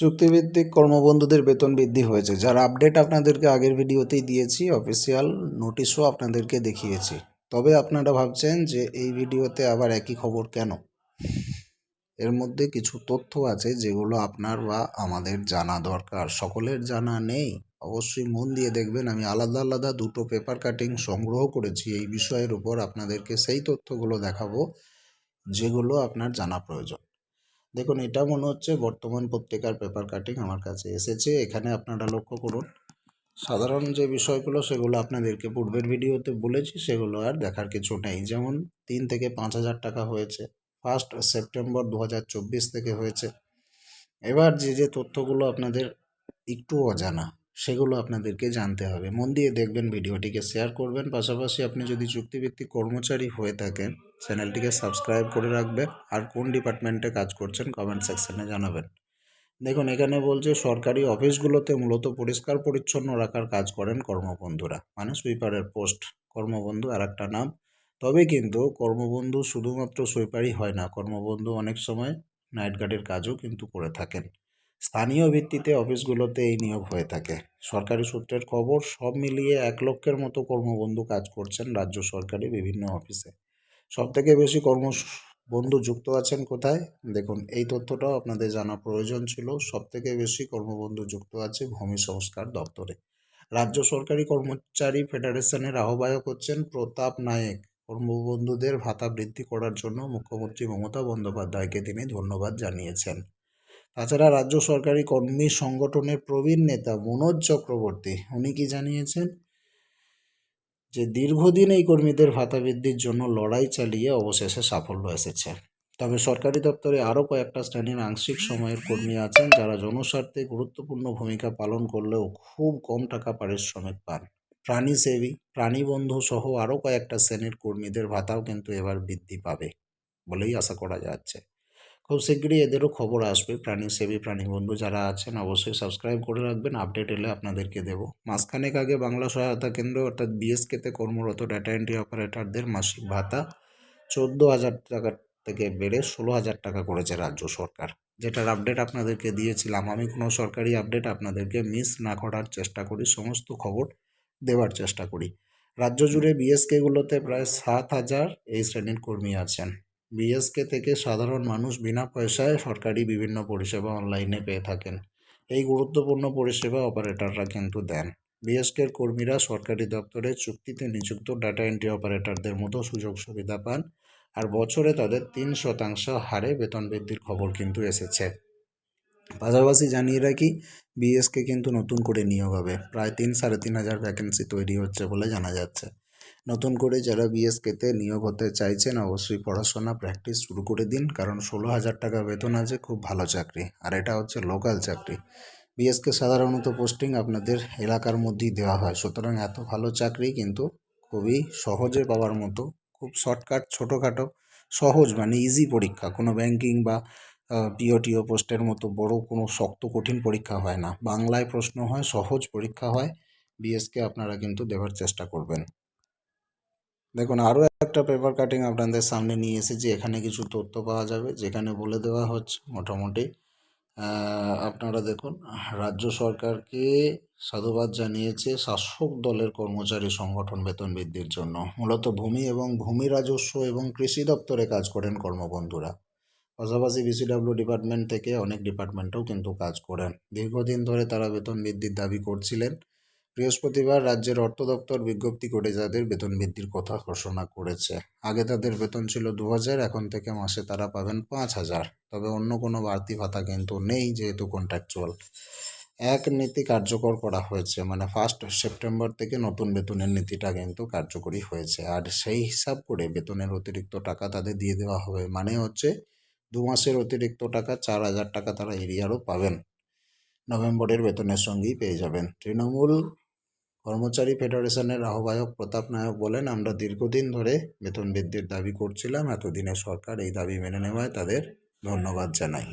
চুক্তিভিত্তিক কর্মবন্ধুদের বেতন বৃদ্ধি হয়েছে, যার আপডেট আপনাদেরকে আগের ভিডিওতেই দিয়েছি, অফিসিয়াল নোটিশও আপনাদেরকে দেখিয়েছি। তবে আপনারা ভাবছেন যে এই ভিডিওতে আবার একই খবর কেন? এর মধ্যে কিছু তথ্য আছে যেগুলো আপনার বা আমাদের জানা দরকার। সকলের জানা নেই, অবশ্যই মন দিয়ে দেখবেন। আমি আলাদা আলাদা দুটো পেপার কাটিং সংগ্রহ করেছি, এই বিষয়ের উপর আপনাদেরকে সেই তথ্যগুলো দেখাবো, যেগুলো আপনার জানা প্রয়োজন। দেখুন, এটা মনে হচ্ছে বর্তমান পত্রিকার পেপার কাটিং আমার কাছে এসেছে। এখানে আপনারা লক্ষ্য করুন, সাধারণ যে বিষয়গুলো সেগুলো আপনাদেরকে পূর্বের ভিডিওতে বলেছি, সেগুলো আর দেখার কিছু নেই। যেমন, তিন থেকে পাঁচ হাজার টাকা হয়েছে ফার্স্ট সেপ্টেম্বর দু হাজার চব্বিশ থেকে হয়েছে। এবার যে যে তথ্যগুলো আপনাদের একটু অজানা সেগুলো আপনাদেরকে জানতে হবে। মন দিয়ে দেখবেন ভিডিওটিকে শেয়ার করবেন। পাশাপাশি আপনি যদি চুক্তিভিত্তিক কর্মচারী হয়ে থাকেন, চ্যানেলটিকে সাবস্ক্রাইব করে রাখবেন আর কোন ডিপার্টমেন্টে কাজ করছেন কমেন্ট সেকশনে জানাবেন। দেখুন, এখানে বলছে, সরকারি অফিসগুলোতে মূলত পরিষ্কার পরিচ্ছন্ন রাখার কাজ করেন কর্মবন্ধুরা। মানে সুইপারের পোস্ট কর্মবন্ধু আর একটা নাম। তবে কিন্তু কর্মবন্ধু শুধুমাত্র সুইপারই হয় না, কর্মবন্ধু অনেক সময় নাইট গার্ডের কাজও কিন্তু করে থাকেন। স্থানীয় ভিত্তিতে অফিসগুলোতে এই নিয়োগ হয়ে থাকে। সরকারি সূত্রের খবর, সব মিলিয়ে এক লক্ষের মতো কর্মবন্ধু কাজ করছেন রাজ্য সরকারি বিভিন্ন অফিসে। সবথেকে বেশি কর্ম বন্ধু যুক্ত আছেন কোথায়? দেখুন, এই তথ্যটাও আপনাদের জানা প্রয়োজন ছিল। সবথেকে বেশি কর্মবন্ধু যুক্ত আছে ভূমি সংস্কার দপ্তরে। রাজ্য সরকারি কর্মচারী ফেডারেশনের আহ্বায়ক হচ্ছেন প্রতাপ নায়েক। কর্মবন্ধুদের ভাতা বৃদ্ধি করার জন্য মুখ্যমন্ত্রী মমতা বন্দ্যোপাধ্যায়কে তিনি ধন্যবাদ জানিয়েছেন। তাছাড়া রাজ্য সরকারি কর্মী সংগঠনের প্রবীণ নেতা মনোজ চক্রবর্তী, উনি কি জানিয়েছেন? যে দীর্ঘদিন এই কর্মীদের ভাতা বৃদ্ধির জন্য লড়াই চালিয়ে অবশেষে সাফল্য এসেছে। তবে সরকারি দপ্তরে আরও কয়েকটা শ্রেণির আংশিক সময়ের কর্মী আছেন যারা জনস্বার্থে গুরুত্বপূর্ণ ভূমিকা পালন করলেও খুব কম টাকা পারিশ্রমিক পান। প্রাণী প্রাণীসেবী প্রাণীবন্ধু সহ আরও কয়েকটা শ্রেণির কর্মীদের ভাতাও কিন্তু এবার বৃদ্ধি পাবে বলেই আশা করা যাচ্ছে। খুব শীঘ্রই এদেরও খবর আসবে। প্রাণীসেবী প্রাণীবন্ধু যারা আছেন অবশ্যই সাবস্ক্রাইব করে রাখবেন আপডেট এলে আপনাদেরকে দেবো। মাসখানেক আগে বাংলা সহায়তা কেন্দ্র অর্থাৎ বিএসকেতে কর্মরত ডাটা এন্ট্রি অপারেটরদের মাসিক ভাতা চোদ্দ হাজার টাকা থেকে বেড়ে ষোলো হাজার টাকা করেছে রাজ্য সরকার। যেটার আপডেট আপনাদেরকে দিয়েছিলাম। আমি কোনো সরকারি আপডেট আপনাদেরকে মিস না করার চেষ্টা করি, সমস্ত খবর দেওয়ার চেষ্টা করি। রাজ্য জুড়ে বিএসকেগুলোতে প্রায় সাত হাজার এই শ্রেণির কর্মী আছেন। বিএসকে থেকে সাধারণ মানুষ বিনা পয়সায় সরকারি বিভিন্ন পরিষেবা অনলাইনে পেয়ে থাকেন। এই গুরুত্বপূর্ণ পরিষেবা অপারেটররা কিন্তু দেন। বিএসকের কর্মীরা সরকারি দপ্তরে চুক্তিতে নিযুক্ত ডাটা এন্ট্রি অপারেটরদের মতো সুযোগ সুবিধা পান আর বছরে তাদের তিন শতাংশ হারে বেতন বৃদ্ধির খবর কিন্তু এসেছে। পাশাপাশি জানিয়ে রাখি বিএসকে কিন্তু নতুন করে নিয়োগ হবে। প্রায় তিন সাড়ে তিন হাজার ভ্যাকেন্সি তৈরি হচ্ছে বলে জানা যাচ্ছে। নতুন করে যারা বিএসকেতে নিয়োগ হতে চাইছেন, অবশ্যই পড়াশোনা প্র্যাকটিস শুরু করে দিন। কারণ ষোলো হাজার টাকা বেতন আছে, খুব ভালো চাকরি। আর এটা হচ্ছে লোকাল চাকরি। বিএসকে সাধারণত পোস্টিং আপনাদের এলাকার মধ্যেই দেওয়া হয়। সুতরাং এত ভালো চাকরি কিন্তু খুবই সহজে পাওয়ার মতো, খুব শর্টকাট ছোটোখাটো, সহজ মানে ইজি পরীক্ষা। কোনো ব্যাংকিং বা পিওটিও পোস্টের মতো বড় কোনো শক্ত, কঠিন পরীক্ষা হয় না। বাংলায় প্রশ্ন হয়, সহজ পরীক্ষা হয়। বিএসকে আপনারা কিন্তু দেওয়ার চেষ্টা করবেন। দেখুন আরও একটা পেপার কাটিং আপনাদের সামনে নিয়ে এসেছি। এখানে কিছু তথ্য পাওয়া যাবে, যেখানে বলে দেওয়া হচ্ছে মোটামুটি। আপনারা দেখুন, রাজ্য সরকারকে সাধুবাদ জানিয়েছে শাসক দলের কর্মচারী সংগঠন বেতন বৃদ্ধির জন্য। মূলত ভূমি এবং ভূমি রাজস্ব এবং কৃষি দপ্তরে কাজ করেন কর্মবন্ধুরা। পাশাপাশি বিসিডাব্লিউ ডিপার্টমেন্ট থেকে অনেক ডিপার্টমেন্টেও কিন্তু কাজ করেন। দীর্ঘদিন ধরে তারা বেতন বৃদ্ধির দাবি করছিলেন। বৃহস্পতিবার রাজ্যের অর্থ দপ্তর বিজ্ঞপ্তি করে যাদের বেতন বৃদ্ধির কথা ঘোষণা করেছে। আগে তাদের বেতন ছিল দু হাজার এখন থেকে মাসে তারা পাবেন পাঁচ হাজার তবে অন্য কোনো বাড়তি ভাতা কিন্তু নেই যেহেতু কন্ট্রাকচুয়াল এক নীতি কার্যকর করা হয়েছে মানে ফার্স্ট সেপ্টেম্বর থেকে নতুন বেতনের নীতিটা কিন্তু কার্যকরী হয়েছে। আর সেই হিসাব করে বেতনের অতিরিক্ত টাকা তাদের দিয়ে দেওয়া হবে মানে হচ্ছে দু মাসের অতিরিক্ত টাকা চার হাজার টাকা তারা এরিয়ারও পাবেন। নভেম্বরের বেতনের সঙ্গেই পেয়ে যাবেন। তৃণমূল কর্মচারী ফেডারেশনের আহ্বায়ক প্রতাপ নায়ক বলেন, আমরা দীর্ঘদিন ধরে বেতন বৃদ্ধির দাবি করছিলাম, এতদিনে সরকার এই দাবি মেনে নেওয়ায় তাদের ধন্যবাদ জানাই।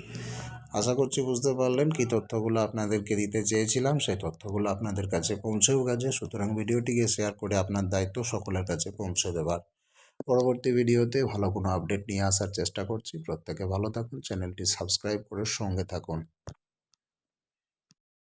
আশা করছি বুঝতে পারলেন কি তথ্যগুলো আপনাদেরকে দিতে চেয়েছিলাম, সেই তথ্যগুলো আপনাদের কাছে পৌঁছেও গেছে। সুতরাং ভিডিওটিকে শেয়ার করে আপনার দায়িত্ব সকলের কাছে পৌঁছে দেবার। পরবর্তী ভিডিওতে ভালো কোনো আপডেট নিয়ে আসার চেষ্টা করছি। প্রত্যেকে ভালো থাকুন, চ্যানেলটি সাবস্ক্রাইব করে সঙ্গে থাকুন।